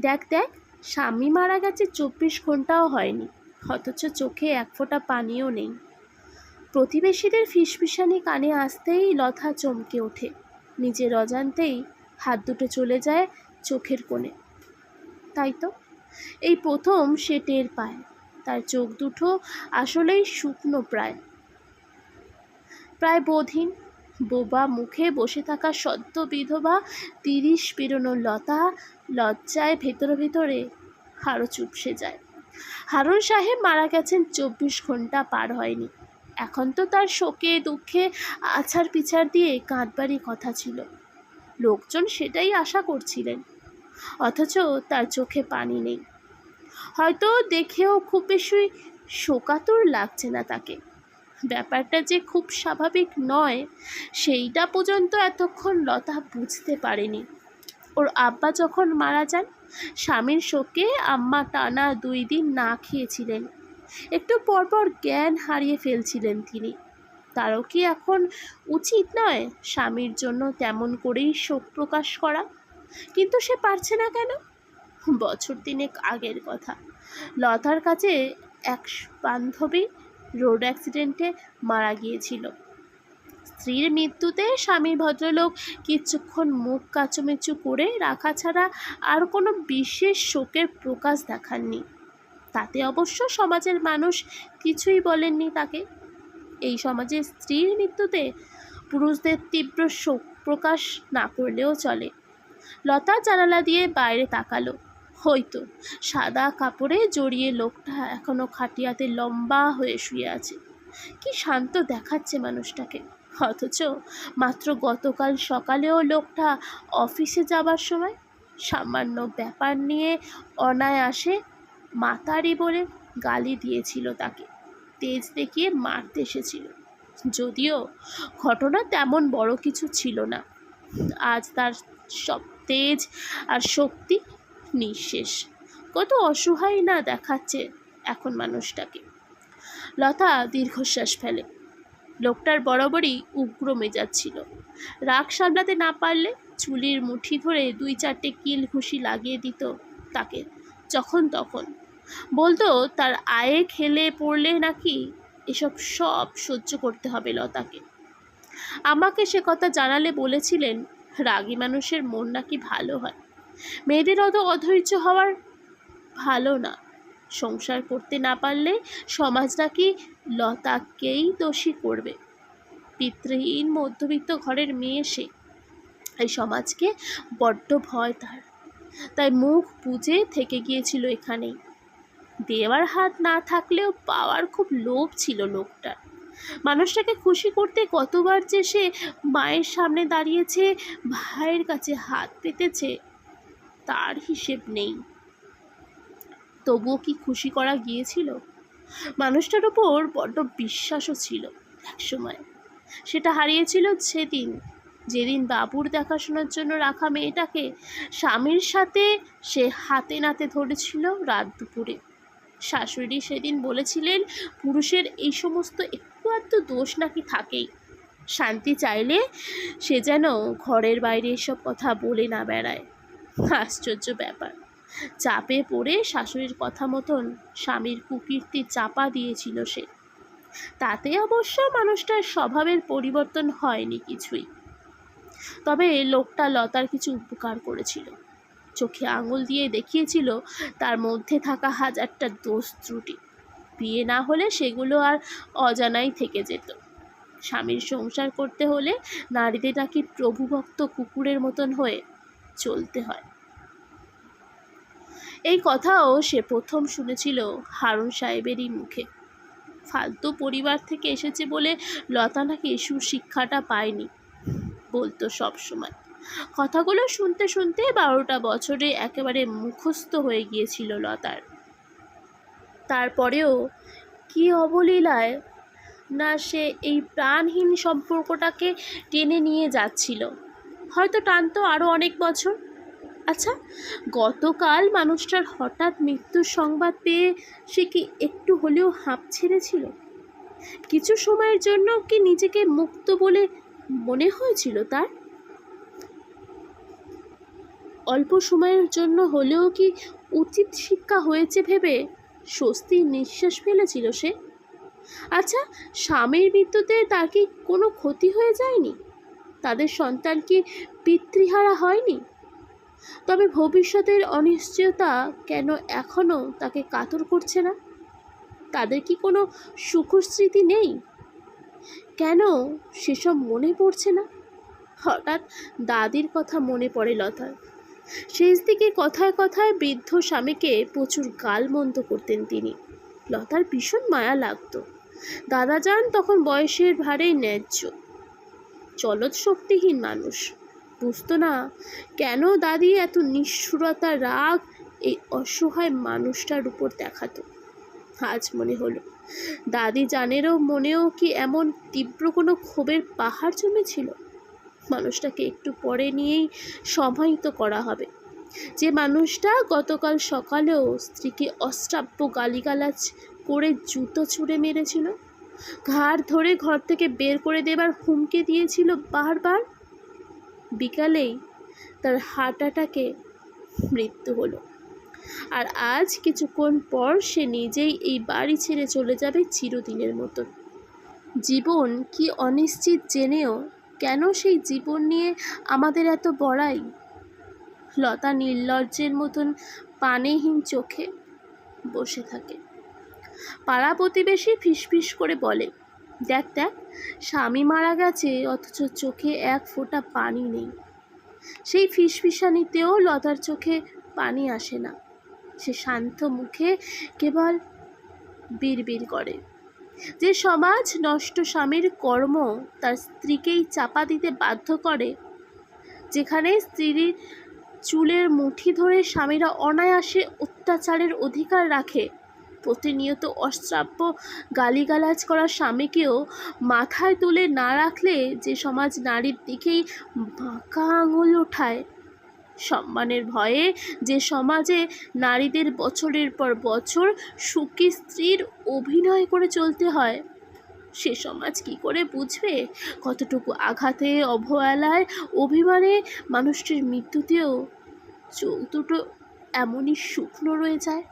দেখ দেখ, স্বামী মারা গেছে চব্বিশ ঘন্টাও হয়নি, অথচ চোখে এক ফোঁটা পানিও নেই। প্রতিবেশীদের ফিসফিসানি কানে আসতেই লথা চমকে ওঠে, নিজের অজান্তেই হাত দুটো চলে যায় চোখের কোণে। তাই তো? এই প্রথম সে টের পায়, তার চোখ দুটো আসলেই শুকনো প্রায়। প্রায় বোধহীন বোবা মুখে বসে থাকা সদ্য বিধবা তিরিশ পেরোনো লতা লজ্জায় ভেতরে ভেতরে আরও চুপসে যায়। হারুন সাহেব মারা গেছেন চব্বিশ ঘণ্টা পার হয়নি। এখন তো তার শোকে, দুঃখে আছাড় পিছাড় দিয়ে কাঁদবারই কথা ছিল। লোকজন সেটাই আশা করছিলেন। অথচ তার চোখে পানি নেই। হয়তো দেখেও খুব বেশি শোকাতুর লাগছে না তাকে। ব্যাপারটা যে খুব স্বাভাবিক নয়, সেইটা পর্যন্ত এতক্ষণ লতা বুঝতে পারেনি। ওর আব্বা যখন মারা যান, স্বামীর শোকে আম্মা টানা দুই দিন না খেয়েছিলেন। একটু পরপর জ্ঞান হারিয়ে ফেলছিলেন তিনি। তারও কি এখন উচিত নয় স্বামীর জন্য তেমন করেই শোক প্রকাশ করা? কিন্তু সে পারছে না কেন? বছর তিনেক আগের কথা। লতার কাছে এক বান্ধবী রোড অ্যাক্সিডেন্টে মারা গিয়েছিল। স্ত্রীর মৃত্যুতে স্বামী ভদ্রলোক কিছুক্ষণ মুখ কাচুমেচু করে রাখা ছাড়া আর কোনো বিশেষ শোকের প্রকাশ দেখাননি। তাতে অবশ্য সমাজের মানুষ কিছুই বলেননি তাকে। এই সমাজে স্ত্রীর মৃত্যুতে পুরুষদের তীব্র শোক প্রকাশ না করলেও চলে। লতা জানালা দিয়ে বাইরে তাকালো। হয়তো। সাদা কাপড়ে জড়িয়ে লোকটা এখনও খাটিয়াতে লম্বা হয়ে শুয়ে আছে। কি শান্ত দেখাচ্ছে মানুষটাকে। অথচ মাত্র গতকাল সকালেও লোকটা অফিসে যাবার সময় সামান্য ব্যাপার নিয়ে অনায়াসে মাতারি বলে গালি দিয়েছিল তাকে। তেজ দেখিয়ে মারতে এসেছিল। যদিও ঘটনা তেমন বড় কিছু ছিল না। আজ তার সব তেজ আর শক্তি নিঃশেষ। কত অসহায় না দেখাচ্ছে এখন মানুষটাকে। লতা দীর্ঘশ্বাস ফেলে। লোকটার বরাবরই উগ্র মেজাজ ছিল। রাগ সামলাতে না পারলে চুলির মুঠি ধরে দুই চারটে কিল ঘুষি লাগিয়ে দিত তাকে, যখন তখন। বলতো, তার আয়ে খেলে পড়লে নাকি এসব সব সহ্য করতে হবে লতাকে। আমাকে সে কথা জানালে বলেছিলেন, রাগী মানুষের মন নাকি ভালো হয়। মেয়েদের অত অধৈর্য হওয়ার ভালো না। সংসার করতে না পারলে সমাজ নাকি লতাকেই দোষী করবে। পিতৃহীন মধ্যবিত্ত ঘরের মেয়ে সে। এই সমাজকে বড্ড ভয় তার। তাই মুখ বুঝে থেকে গিয়েছিল এখানেই। দেওয়ার হাত না থাকলেও পাওয়ার খুব লোভ ছিল লোকটার। মানুষটাকে খুশি করতে কতবার যে সে মায়ের সামনে দাঁড়িয়েছে, ভাইয়ের কাছে হাত পেতেছে তার হিসেব নেই। তবুও কি খুশি করা গিয়েছিল? মানুষটার ওপর বড্ড বিশ্বাসও ছিল একসময় সেটা হারিয়েছিল সেদিন, যেদিন বাবুর দেখাশোনার জন্য রাখা মেয়েটাকে স্বামীর সাথে সে হাতে নাতে ধরেছিল রাত দুপুরে। শাশুড়ি সেদিন বলেছিলেন, পুরুষের এই সমস্ত একটু আধটু দোষ নাকি থাকেই। শান্তি চাইলে সে যেন ঘরের বাইরে এসব কথা বলে না বেড়ায়। আশ্চর্য ব্যাপার। চাপে পড়ে শাশুড়ির কথা মতন স্বামীর কুকীর্তি চাপা দিয়েছিল সে। তাতে অবশ্য মানুষটার স্বভাবের পরিবর্তন হয়নি কিছুই। তবে লোকটা লতার কিছু উপকার করেছিল। চোখে আঙুল দিয়ে দেখিয়েছিল তার মধ্যে থাকা হাজারটা দোষ ত্রুটি। বিয়ে না হলে সেগুলো আর অজানাই থেকে যেত। স্বামীর সংসার করতে হলে নারীদের নাকি প্রভুভক্ত কুকুরের মতন হয়ে চলতে হয়। এই কথাও সে প্রথম শুনেছিল হারুন সাহেবেরই মুখে। ফালতু পরিবার থেকে এসেছে বলে লতা নাকি সুশিক্ষাটা পায়নি, বলতো সব সময়। কথাগুলো শুনতে শুনতে বারোটা বছরে একেবারে মুখস্থ হয়ে গিয়েছিল লতার। তারপরেও কি অবলীলায় না সে এই প্রাণহীন সম্পর্কটাকে টেনে নিয়ে যাচ্ছিল। হয়তো টানতো আরও অনেক বছর। আচ্ছা গতকাল মানুষটার হঠাৎ মৃত্যুর সংবাদ পেয়ে সে কি একটু হলেও হাঁপ ছেড়েছিল? কিছু সময়ের জন্য কি নিজেকে মুক্ত বলে মনে হয়েছিল তার? অল্প সময়ের জন্য হলেও কি উচিত শিক্ষা হয়েছে ভেবে স্বস্তির নিঃশ্বাস ফেলেছিল সে? আচ্ছা স্বামীর মৃত্যুতে তার কি কোনো ক্ষতি হয়ে যায়নি? তাদের সন্তান কি পিতৃহারা হয়নি? তবে ভবিষ্যতের অনিশ্চয়তা কেন এখনও তাকে কাতর করছে না? তাদের কি কোনো সুখস্মৃতি নেই? কেন সেসব মনে পড়ছে না? হঠাৎ দাদির কথা মনে পড়ে লতার। শেষ দিকে কথায় কথায় বৃদ্ধ স্বামীকে প্রচুর গালমন্দ করতেন তিনি। লতার ভীষণ মায়া লাগতো। দাদা যান তখন বয়সের ভারেই ন্যায্য। চলৎ শক্তিহীন মানুষ। বুঝতো না কেন দাদি এত নিষ্ঠুরতা রাগ এই অসহায় মানুষটার উপর দেখাতো। আজ মনে হলো, দাদি জানেরও মনেও কি এমন তীব্র কোনো ক্ষোভের পাহাড় জমেছিল? মানুষটাকে একটু পরে নিয়েই সমাহিত করা হবে। যে মানুষটা গতকাল সকালেও স্ত্রীকে অষ্টাব্য গালিগালাজ করে জুতো ছুঁড়ে মেরেছিল, ঘাড় ধরে ঘর থেকে বের করে দেবার হুমকে দিয়েছিল বারবার। বিকালেই তার হার্ট অ্যাটাকে মৃত্যু হলো। আর আজ কিছুক্ষণ পর সে নিজেই এই বাড়ি ছেড়ে চলে যাবে চিরদিনের মতন। জীবন কি অনিশ্চিত জেনেও কেন সেই জীবন নিয়ে আমাদের এত বড়াই? লতা নির্লজ্জের মতন পানেহীন চোখে বসে থাকে। পাড়া প্রতিবেশী ফিসফিস করে বলে দেখ দেখ, স্বামী মারা গেছে, অথচ চোখে এক ফোঁটা পানি নেই। সেই ফিসফিসানিতেও লতার চোখে পানি আসে না। সে শান্ত মুখে কেবল বিড়বিড় করে। যে সমাজ নষ্ট স্বামীর কর্ম তার স্ত্রীকেই চাপা দিতে বাধ্য করে, যেখানে স্ত্রীর চুলের মুঠি ধরে স্বামীরা অনায়াসে অত্যাচারের অধিকার রাখে প্রতিনিয়ত অশ্রাব্য গালিগালাজ করা স্বামীকেও মাথায় তুলে না রাখলে যে সমাজ নারীর দিকেই বাঁকা আঙুল ওঠায়। সম্মানের ভয়ে যে সমাজে নারীদের বছরের পর বছর সুখী স্ত্রীর অভিনয় করে চলতে হয়, সে সমাজ কি করে বুঝবে? কতটুকু আঘাতে, অবহেলায়, অভিমানে মানুষটির মৃত্যুতেও চোখ দুটো এমনই শুকনো রয়ে যায়।